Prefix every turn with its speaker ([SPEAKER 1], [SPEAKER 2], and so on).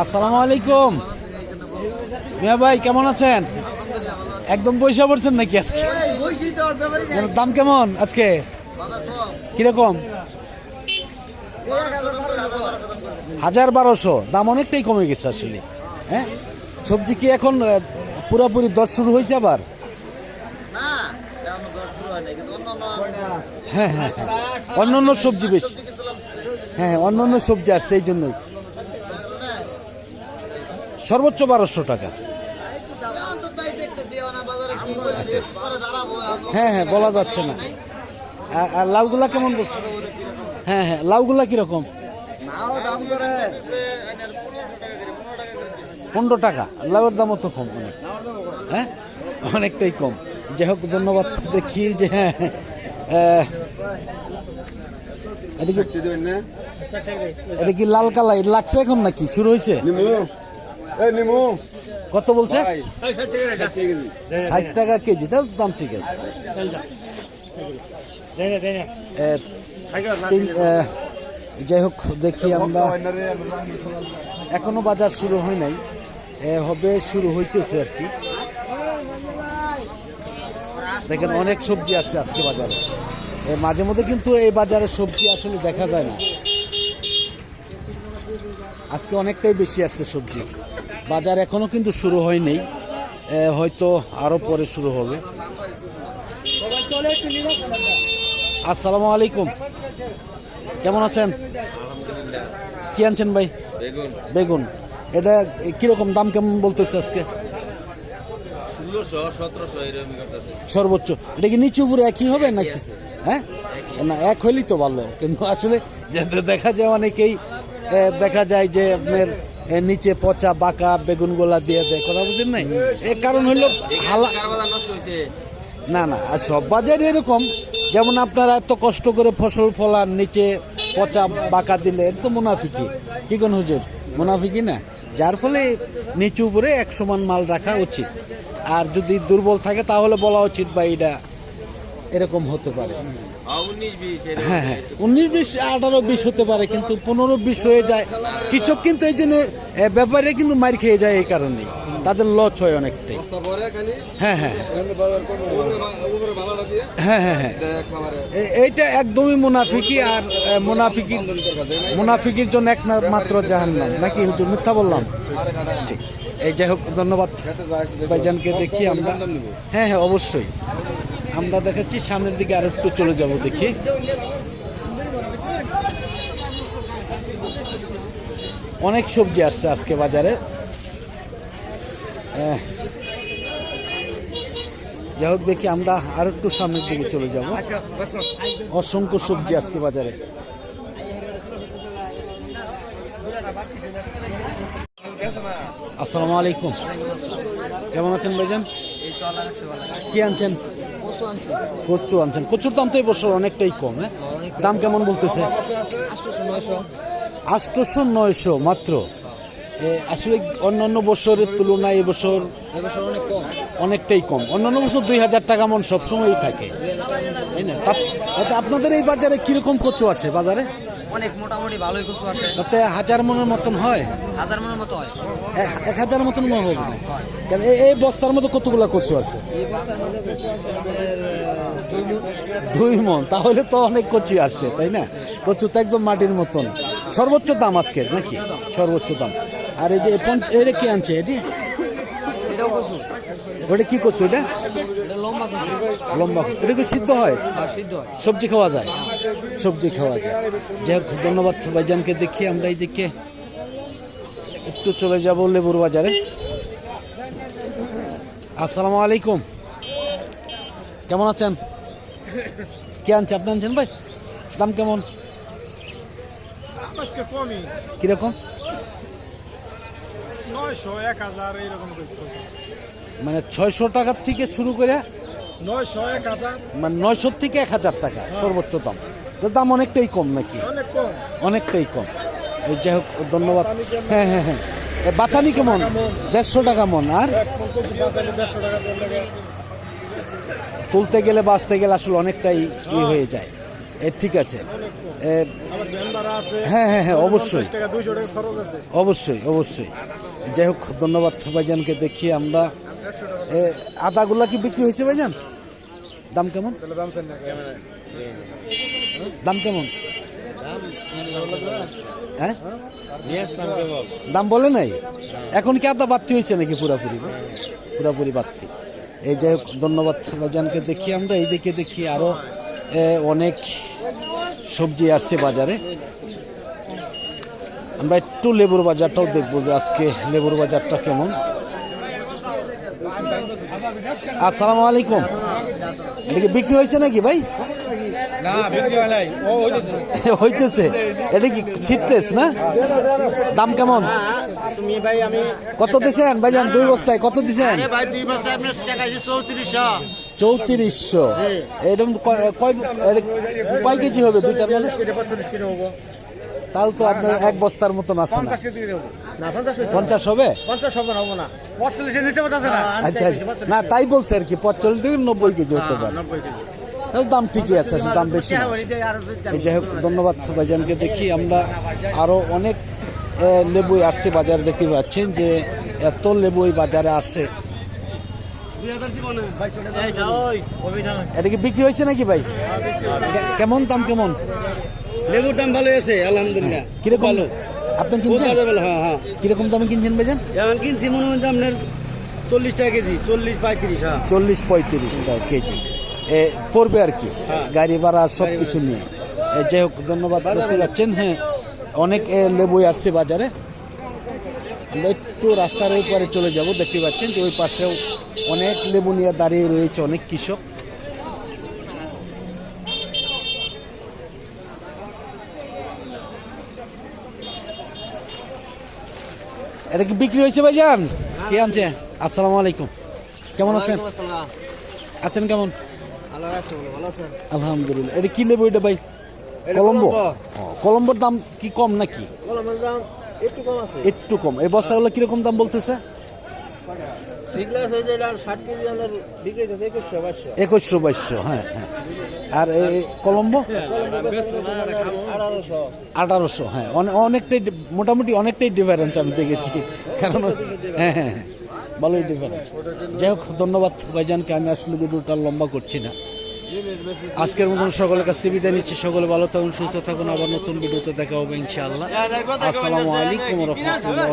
[SPEAKER 1] আসসালামু আলাইকুম। মিয়া ভাই কেমন আছেন? একদম পয়সা পড়ছেন নাকি আজকে? দাম কেমন আজকে? কীরকম? হাজার বারোশো। দাম অনেকটাই কমে গেছে আসলে। হ্যাঁ? সবজি কি এখন পুরোপুরি দশ শুরু হয়েছে আবার?
[SPEAKER 2] হয় কিন্তু অন্য
[SPEAKER 1] হ্যাঁ হ্যাঁ হ্যাঁ। অন্য অন্য সবজি বেশি। হ্যাঁ অন্য অন্য সবজি আসছে এই জন্যই। সর্বোচ্চ বারোশো টাকা। হ্যাঁ হ্যাঁ বলা যাচ্ছে না। আর- লাউগুলা কেমন বলছে? হ্যাঁ হ্যাঁ লাউগুলা কীরকম? পনেরো টাকা। লাউয়ের দামও তো কম অনেক। হ্যাঁ অনেকটাই কম। যাই হোক ধন্যবাদ দেখি যে হ্যাঁ আহ, এটা কি লাল কালাই লাগছে এখন নাকি? শুরু হয়েছে? কত বলছে? ষাট টাকা কেজি তাহলে দাম ঠিক আছে। যাই হোক দেখি আমরা। এখনও বাজার শুরু হয় নাই। হবে শুরু হইতেছে আর কি। দেখেন অনেক সবজি আসছে আজকে বাজারে। মাঝে মধ্যে কিন্তু এই বাজারে সবজি আসলে দেখা যায় না। আজকে অনেকটাই বেশি আসছে সবজি। বাজার এখনও কিন্তু শুরু হয়নি। হয়তো আরও পরে শুরু হবে। আসসালামু আলাইকুম। কেমন আছেন? কি আনছেন ভাই?
[SPEAKER 3] বেগুন।
[SPEAKER 1] এটা কীরকম দাম কেমন বলতেছে আজকে? সর্বোচ্চ। এটা কি নিচু উপরে একই হবে নাকি? হ্যাঁ? না এক হইলেই তো ভালো। কিন্তু আসলে দেখা যায় অনেকেই দেখা যায় যে আপনার নিচে পচা বাঁকা বেগুনগুলা দিয়ে দেয়, কথা বুঝেন নাই? এর কারণ হলো হালা না না, আর সব বাজারে এরকম। যেমন আপনারা এত কষ্ট করে ফসল ফলান নিচে পচা বাঁকা দিলে এটা তো মুনাফিকি কি কোন হুজুর? মুনাফিকি না। যার ফলে নিচু উপরে এক সমান মাল রাখা উচিত। আর যদি দুর্বল থাকে, তাহলে বলা উচিত বা এটা এরকম হতে পারে। হ্যাঁ হ্যাঁ। উনিশ বিশ আঠারো বিশ হতে পারে কিন্তু পনেরো বিশ হয়ে যায়। কৃষক কিন্তু এই জন্য ব্যাপারে কিন্তু মার খেয়ে যায় এই কারণেই। তাদের লস হয় অনেকটাই। হ্যাঁ হ্যাঁ।
[SPEAKER 2] দিয়ে
[SPEAKER 1] হ্যাঁ হ্যাঁ হ্যাঁ। এইটা একদমই মুনাফিকি আর মুনাফিকি মুনাফিকির জন্য এক না- মাত্র জাহান্নাম। নাকি হুজুর মিথ্যা বললাম? ঠিক। এই যাই হোক ধন্যবাদ ভাইজানকে দেখি আমরা। হ্যাঁ হ্যাঁ অবশ্যই। আমরা দেখাচ্ছি সামনের দিকে আর একটু চলে যাব দেখি। অনেক সবজি আসছে আজকে বাজারে। যাই হোক দেখি আমরা আর একটু সামনের দিকে চলে যাব। অসংখ্য সবজি আজকে বাজারে। আসসালামু আলাইকুম। কেমন আছেন ভাইজান? কি আনছেন? কচু আনছেন? কচুর দাম তো এই বছর অনেকটাই কম হ্যাঁ? দাম কেমন বলতেছে? আষ্টশো নয়শো। মাত্র। এ, আসলে অন্যান্য বছরের তুলনায় এবছর অনেকটাই কম। অন্যান্য বছর দুই হাজার টাকা মন সবসময়ই থাকে। তাই না? তাতে আপনাদের এই বাজারে কীরকম কচু আছে বাজারে?
[SPEAKER 4] অনেক মোটামুটি ভালোই কিছু আসে
[SPEAKER 1] তাতে হাজার মনের মতন হয়?
[SPEAKER 4] হাজার মনের মতো হয়।
[SPEAKER 1] এক- হাজার মতন মন হবে কেন এই- বস্তার মধ্যে কতগুলা কচু আছে?
[SPEAKER 4] এই বস্তার মধ্যে কিছু আছে দুই
[SPEAKER 1] মন। তাহলে তো অনেক কচু আসছে তাই না? কচু তো একদম মাটির মতন। সর্বোচ্চ দাম আজকে নাকি? সর্বোচ্চ দাম। আর এই যে এটা কি আনছে এটি? ওটা কি এটা
[SPEAKER 4] এটা? লম্বা।
[SPEAKER 1] এটা কি সিদ্ধ হয়?
[SPEAKER 4] সিদ্ধ হয়।
[SPEAKER 1] সবজি খাওয়া যায়? সবজি খাওয়া যায়। যাই হোক ধন্যবাদ ভাইজানকে দেখি আমরা এই দিকে একটু চলে যাব লেবুর বাজারে। আসসালামু আলাইকুম। কেমন আছেন? কে আনছে আপনি আনছেন ভাই? দাম কেমন? কীরকম? মানে ছয়শো টাকার থেকে শুরু করে মানে নয়শো থেকে এক হাজার টাকা সর্বোচ্চ দাম তো দাম অনেকটাই কম নাকি? অনেকটাই কম। যাই হোক ধন্যবাদ। হ্যাঁ হ্যাঁ হ্যাঁ। এ বাচানি কেমন? দেড়শো টাকা মন আর? তুলতে গেলে বাঁচতে গেলে আসলে অনেকটাই ই হয়ে। যায়। এ ঠিক আছে। হ্যাঁ হ্যাঁ হ্যাঁ অবশ্যই। অবশ্যই অবশ্যই। যাই হোক ধন্যবাদ ভাইজানকে দেখি আমরা আদাগুলা কি বিক্রি হয়েছে ভাইজান? দাম কেমন?
[SPEAKER 5] দাম
[SPEAKER 1] কেমন? হ্যাঁ? দাম বলে নাই? এখন কি আদা বাড়তি হয়েছে নাকি পুরাপুরি? পুরাপুরি বাড়তি এই যাই হোক ধন্যবাদ ভাইজানকে দেখি আমরা এই দিকে দেখি আরও অনেক সবজি আসছে বাজারে। আমরা একটু লেবুর বাজারটাও দেখব যে আজকে লেবুর বাজারটা কেমন। আসসালামু আলাইকুম এটা কি বিক্রি হয়েছে নাকি ভাই?
[SPEAKER 5] না বিক্রি নাই। ও
[SPEAKER 1] হইতেছে। এটা কি সিটলেস না? দাম কেমন?
[SPEAKER 2] তুমি ভাই আমি
[SPEAKER 1] কত দিছেন ভাইজান? দুই বস্তায় কত দিছেন?
[SPEAKER 2] আরে ভাই দুই বস্তা আপনার টাকা আছে চৌত্রিশশো।
[SPEAKER 1] এরকম কয়- কয় কয় কেজি হবে দুইটার মানে? তাহলে তো আপনার এক বস্তার মতন আসে না?
[SPEAKER 2] পঞ্চাশ
[SPEAKER 1] হবে।
[SPEAKER 2] পঞ্চাশ হবে? না
[SPEAKER 5] আছে না?
[SPEAKER 1] আচ্ছা আচ্ছা। না তাই বলছে আর কি পঁয়তাল্লিশ থেকে নব্বই কেজি হতে পারে। দাম ঠিকই আছে দাম বেশি যাই হোক ধন্যবাদ ভাইজানকে দেখি আমরা আরও অনেক লেবুই আসছে বাজারে দেখতে পাচ্ছেন যে এত লেবুই বাজারে আসে। এটা কি বিক্রি হয়েছে নাকি ভাই? কেমন দাম কেমন?
[SPEAKER 4] লেবুর দাম ভালো আছে আলহামদুলিল্লাহ।
[SPEAKER 1] কীরকম আপনি কিনছেন?
[SPEAKER 4] হ্যাঁ হ্যাঁ।
[SPEAKER 1] কীরকম দামে কিনছেন ভাইজান?
[SPEAKER 4] এখন কিনছি মনে হয় আপনার চল্লিশ টাকা কেজি চল্লিশ পঁয়ত্রিশ হ্যাঁ।
[SPEAKER 1] চল্লিশ পঁয়ত্রিশ টাকা কেজি। এ পড়বে আর কি। গাড়ি ভাড়া সব কিছু নিয়ে। যাই হোক ধন্যবাদ দেখতে পাচ্ছেন হ্যাঁ। অনেক এ, লেবুই আসছে বাজারে। আমরা একটু রাস্তার ওই পারে চলে যাব দেখতে পাচ্ছেন যে ওই পাশেও অনেক লেবু নিয়ে দাঁড়িয়ে রয়েছে অনেক কৃষক। এটা কি বিক্রি হয়েছে ভাইজান? কে আনছে? আসসালামু আলাইকুম। কেমন আছেন? আছেন কেমন? আলহামদুলিল্লাহ। এটা কি লেবু এটা ভাই? কলম্বো? কলম্বোর দাম কি কম নাকি?
[SPEAKER 2] কলমের দাম একটু কম আছে।
[SPEAKER 1] একটু কম। এই বস্তাগুলো কীরকম দাম বলতেছে?
[SPEAKER 2] একুশশো বাইশশো।
[SPEAKER 1] হ্যাঁ হ্যাঁ। আর এই কলম্বো?
[SPEAKER 2] আঠারোশো।
[SPEAKER 1] আঠারোশো হ্যাঁ। অনেকটাই মোটামুটি অনেকটাই ডিফারেন্স আমি দেখেছি। কারণ হ্যাঁ হ্যাঁ হ্যাঁ, ভালোই ডিফারেন্স যাই হোক ধন্যবাদ ভাইজানকে। আমি আসলে ভিডিওটা লম্বা করছি না। আজকের মতন সকলের কাছ থেকে বিদায় নিচ্ছি। সকলে ভালো থাকুন সুস্থ থাকুন। আবার নতুন ভিডিওতে দেখা হবে ইনশাআল্লাহ। আসসালামু আলাইকুম রহমতুল্লাহ